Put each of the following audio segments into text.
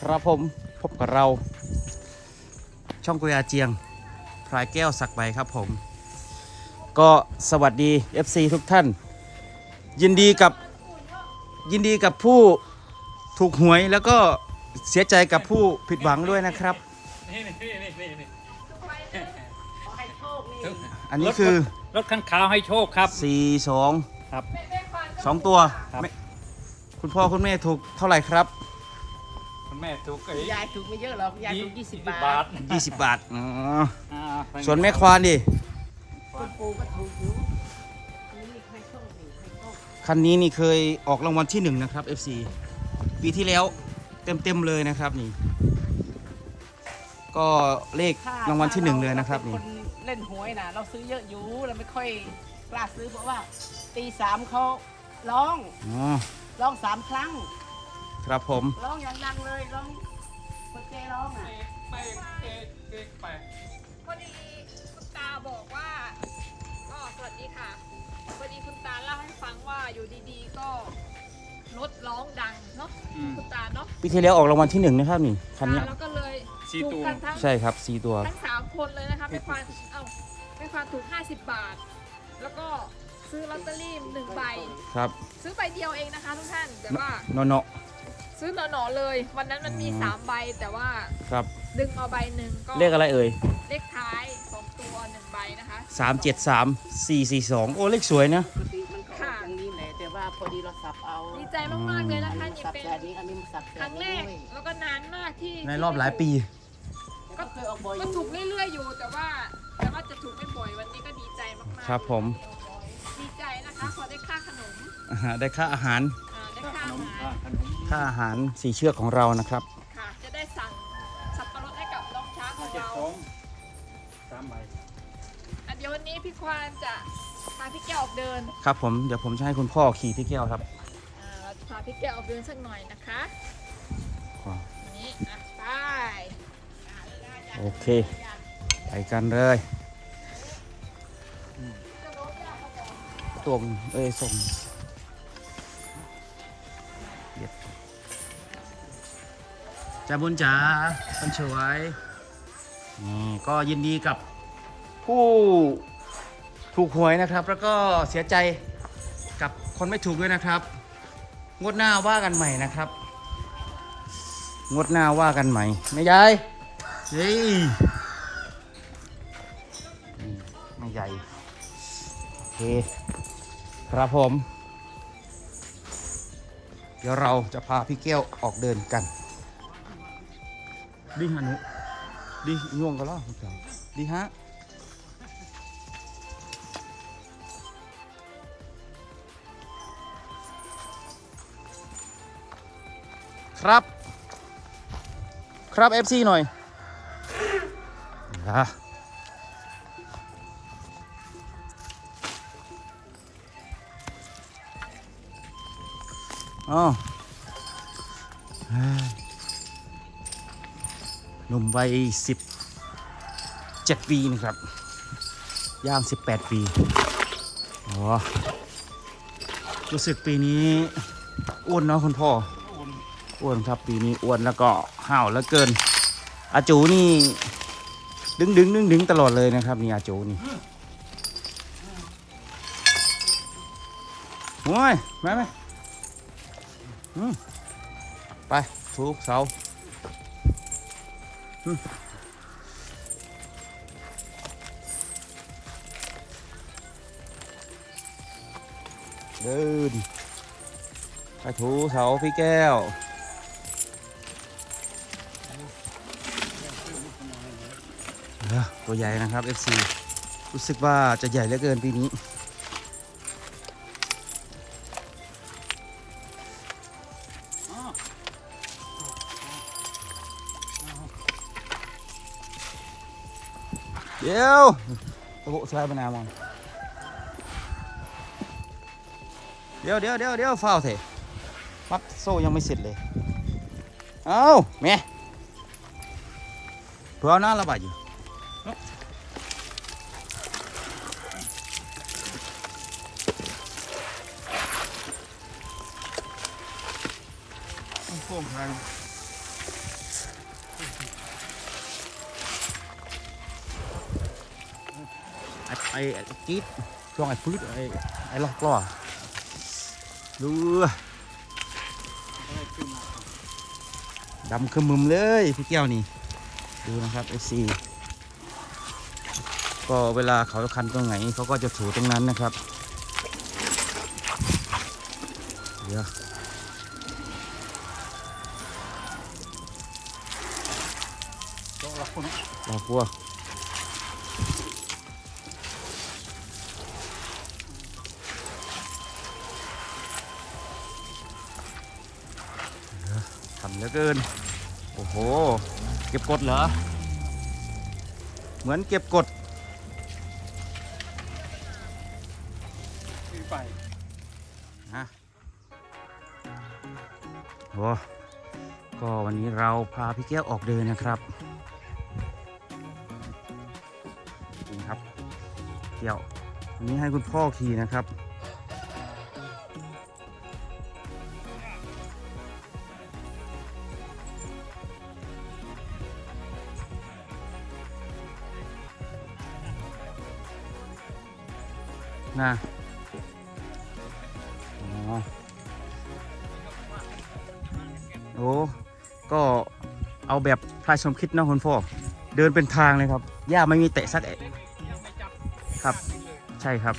ครับผมพบกับเรา ช่องกุยอาเจียงพลายแก้วสักใบครับผม ก็สวัสดี FC ทุกท่าน ยินดีกับยินดีกับผู้ถูกหวยแล้วก็เสียใจกับผู้ผิดหวังด้วยนะครับ นี่นี่นี่นี่นี่อันนี้คือรถข้างขาวให้โชคครับ 4 2 ครับ 2 ตัวครับ ไม่คุณพ่อคุณแม่ถูกเท่าไหร่ครับ แม่ถูกไอ้ยายถูกไม่เยอะหรอกยายถูก20บาท20 บาทอ๋ออ่าส่วนแม่ควานดิ คุณปูก็ถูกอยู่นี่ใครโชคดีใครโชคคันนี้นี่เคยออกรางวัลที่หนึ่งนะครับ FC ปีที่แล้วเต็มๆเลยนะครับนี่ ก็เลขถ้รางวัลที่หนึ่งเลยนะครับถ้านี่เาเป็นคนเล่นหวยนะเราซื้อเยอะอยู่เราไม่ค่อยกล้าซื้อเพราะว่าตีสามเขาร้องอ๋อร้องสามครั้ง ครับผม ร้องอย่างดังเลยร้องคนเจร้องอะไปเอ๊ะเอ๊ะไปพอดีคุณตาบอกว่าก็สวัสดีค่ะพอดีคุณตาเล่าให้ฟังว่าอยู่ดีๆก็รถร้องดังเนาะอืม คุณตาเนาะปีที่แล้วออกรางวัลที่หนึ่งนะครับนี่คันเนี้ยแล้วก็เลยสี่ถูกตัว กันทั้งใช่ครับสีตัว ทั้งสามคนเลยนะคะไม่ควานเอ้าไม่ควานถูก 50 บาท แล้วก็ซื้อลอตเตอรี่หนึ่งใบ ครับซื้อใบเดียวเองนะคะทุกท่านแต่ว่าโนโน ซื้อหนอๆเลย วันนั้นมันมีอืม สามใบแต่ว่าครับ ดึงเอาใบหนึ่งก็เลขอะไรเอ่ย เลขท้ายสองตัวหนึ่งใบนะคะสามเจ็ดสามสี่สี่สองโอ้ เลขสวยนะ ปกติมันก็ออกอย่างนี้แหละแต่ว่าพอดีเราสับเอาดีใจมากๆเลยนะคะนี่สับเป็นแต่นี้อันนี้มันสับคแต่รั้งแรนี้กแล้วก็นานมากที่ในรอบหลายปี ก็เคยออกบ่อยอก็ยู่ถูกเรื่อยๆอยู่ แต่ว่าแต่ว่าจะถูกไม่บ่อยวันนี้ก็ดีใจมากๆครับผม ดีใจนะคะพอได้ค่าขนม อ่าฮะได้ค่าอาหารอ่า ได้ค่าขอานมหาอ่ารขนมค่าอาหารสีเชือกของเรานะครับ ค่ะ จะได้สั่งสับปะรดให้กับน้องช้างของเจ็ดเราสองสามใบอะเดี๋ยววันนี้พี่ควานจะพาพี่แก้วออกเดินครับผมเดี๋ยวผมจะให้คุณพ่อขี่พี่แก้วครับอ่าเราจะพาพี่แก้วออกเดินสักหน่อยนะคะวันนี้อะไปโอเคไปกันเลยตวงเอ้ยส่ง จ้าบุญจ๋าคนสวยนี่ก็ยินดีกับผู้ถูกหวยนะครับ แล้วก็เสียใจกับคนไม่ถูกด้วยนะครับ งวดหน้าว่ากันใหม่นะครับ งวดหน้าว่ากันใหม่ไม่ยายเฮ้ยนี่ไม่ใหญ่โอเคครับผม เดี๋ยวเราจะพาพี่แก้วออกเดินกัน ดีฮะนุดีง่วงก็แล้วคุณเจ้าดีฮะครับ ครับ FC หน่อยอะอ๋อ หนุ่มวัยสิบเจ็ดปีนะครับ ย่างสิบแปดปีอ๋อรู้สึกปีนี้อ้วนเนาะคุณพ่อ อ้วนครับปีนี้อ้วนแล้วก็ห้าวแล้วเกิน อาจูนี่ ดึงดึงดึงดึงตลอดเลยนะครับนี่อาจูนี่โอ้ยมาไหมไปถูกเสา เดินไปถูเสาพี่แก้วตัวใหญ่นะครับ FC รู้สึกว่าจะใหญ่เหลือเกินปีนี้ ยวเฝ้าวเถอะมัดโซ่ยังไม่เสร็จเลย เอ้าแม่เพื่อเอาหน้าระบายอยู่โค้งทาง ไอ้ไอ้ไอ้จี๊ดช่วงไอ้พืชไอ้ไอ้ล็อกล้อดูดำขมึมเลยพี่แก้วนี่ ดูนะครับไอซีก็เวลาเขาคันตรงไหนเขาก็จะถูตรงนั้นนะครับ เดี๋ยวเราคนรอพว เหลือเกิน โอ้โห เก็บกดเหรอ เหมือนเก็บกดขึ้นไปฮะโอ้ก็วันนี้เราพาพี่แก้วออกเดินนะครับนี่ครับแก้ววันนี้ให้คุณพ่อขี่นะครับ นะโอ้ก็เอาแบบพลายสมคิดนะคุณพ่อเดินเป็นทางเลยครับหญ้าไม่มีเตะสักเอะครับ ใช่ครับ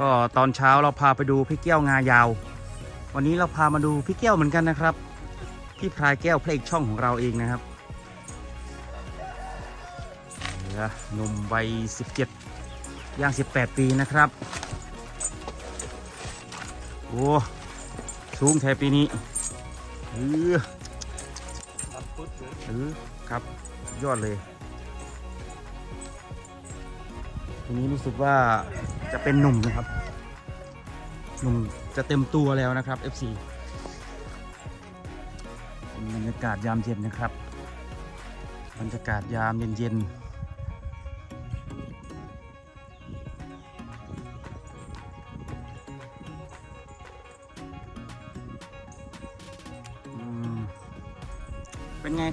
ก็ตอนเช้าเราพาไปดูพี่แก้วงายาว วันนี้เราพามาดูพี่แก้วเหมือนกันนะครับ พี่พลายแก้วเพลงช่องของเราเองนะครับเหลือหนุ่มวัย17 ย่าง 18 ปีนะครับ โอ้สูงแท้ปีนี้เออตัดพุทธหรือเออครับยอดเลยทีนี้รู้สึกว่าจะเป็นหนุ่มนะครับ หนุ่มจะเต็มตัวแล้วนะครับ FC บรรยากาศยามเย็นนะครับ บรรยากาศยามเย็นๆ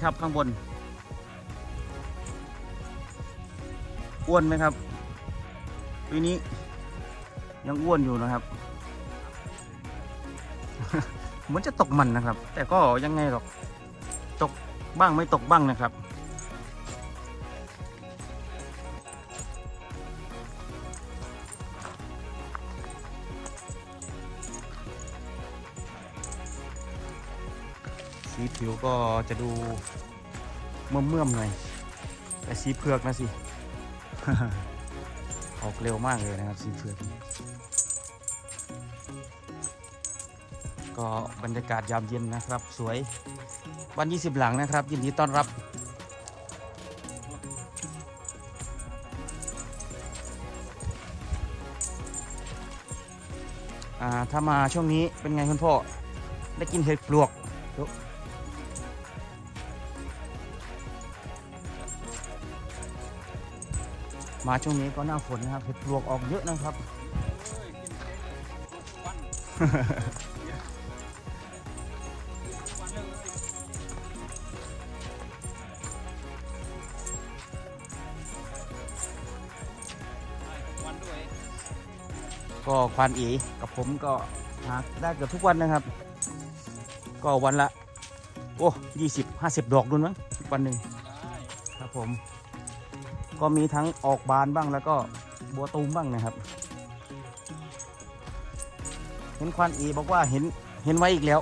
ครับข้างบน อ้วนไหมครับ ปีนี้ ยังอ้วนอยู่นะครับ เหมือนจะตกมันนะครับ แต่ก็ยังไงหรอก ตกบ้างไม่ตกบ้างนะครับ สีผิวก็จะดูเมื่อมๆหน่อยแต่สีเผือกนะสิ ออกเร็วมากเลยนะครับสีเผือก ก็บรรยากาศยามเย็นนะครับ สวยวัน 20 หลังนะครับ ยินดีต้อนรับอ่าถ้ามาช่วงนี้เป็นไงคุณพ่อ ได้กินเห็ดปลวก มาช่วงนี้ก็หน้าฝนนะครับเห็ดปลวกออกเยอะนะครับกินเค้กเลยทุกวันทุกวันเลยได้ทุกวันด้วยก็ควานเอกับผมก็หาได้เกือบทุกวันนะครับ ก็วันละ โอ้ยี่สิบห้าสิบดอกดุนมั้งวันหนึ่งครับผม ก็มีทั้งออกบานบ้างแล้วก็บัวตูมบ้างนะครับ เห็นควานเอบอกว่าเห็นเห็นไว้อีกแล้ว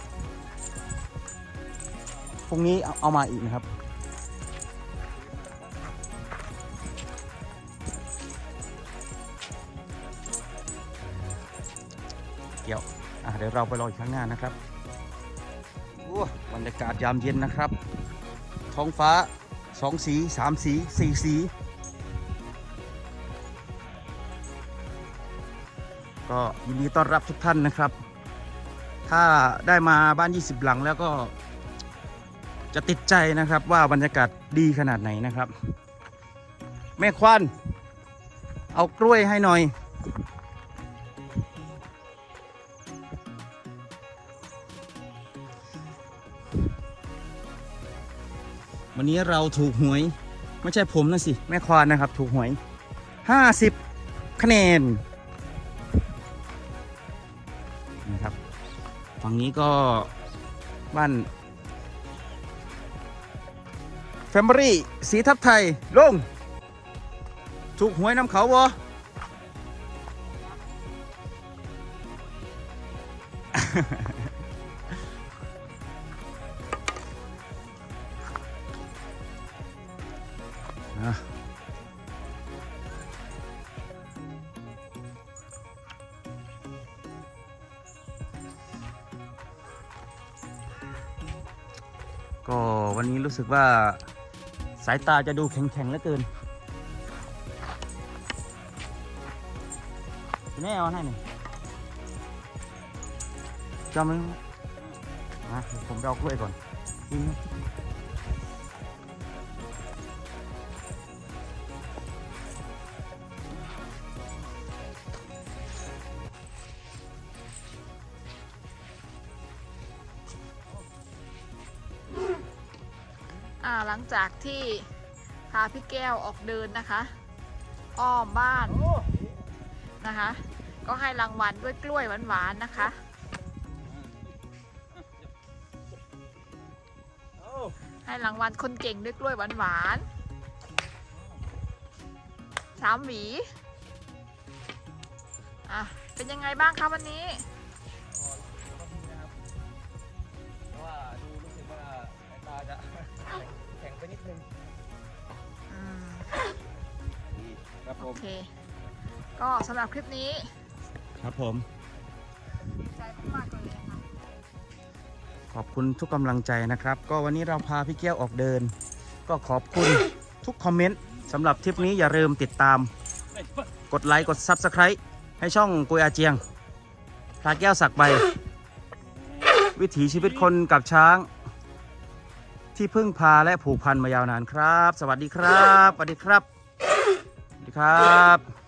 พรุ่งนี้เอาเอามาอีกนะครับ เกี่ยวเดี๋ยวเราไปรออีกข้างหน้านะครับบรรยากาศยามเย็นนะครับ ท้องฟ้าสองสีสามสีสี่สี ก็ยินดีต้อนรับทุกท่านนะครับ ถ้าได้มาบ้าน 20 หลังแล้วก็จะติดใจนะครับว่าบรรยากาศดีขนาดไหนนะครับ แม่ควันเอากล้วยให้หน่อย วันนี้เราถูกหวย ไม่ใช่ผมนะสิ แม่ควานนะครับ ถูกหวย 50 คะแนน ฝั่งนี้ก็บ้านแฟมบรี่สีทับไทย ลง ถูกหวยน้ำเขาบ่อะ วันนี้รู้สึกว่าสายตาจะดูแข็งๆเหลือเกินแม่เอาให้หน่อยจำไว้นะเดี๋ยวผมไปเอากล้วยก่อน หลังจากที่พาพี่แก้วออกเดินนะคะ อ้อมบ้านนะคะ ก็ให้รางวัลด้วยกล้วยหวานๆนะคะ ให้รางวัลคนเก่งด้วยกล้วยหวานๆสามหวีอะเป็นยังไงบ้างคะวันนี้ว่าดูรู้สึกว่าสายตาจะ ไปนิดนึงอืมครับผโอม เค ก็สำหรับคลิปนี้ครับผม ดีใจมากๆเลยนะคะ ขอบคุณทุกกำลังใจนะครับ ก็วันนี้เราพาพี่เกี้ยวออกเดิน ก็ขอบคุณ ทุกคอมเมนต์สำหรับทริปนี้อย่าลืมติดตาม กดไลค์กด Subscribe ให้ช่องกุยอาเจียงพาแก้วสักใบ วิถีชีวิตคนกับช้าง ที่พึ่งพาและผูกพันมายาวนานครับ สวัสดีครับ สวัสดีครับ สวัสดีครับ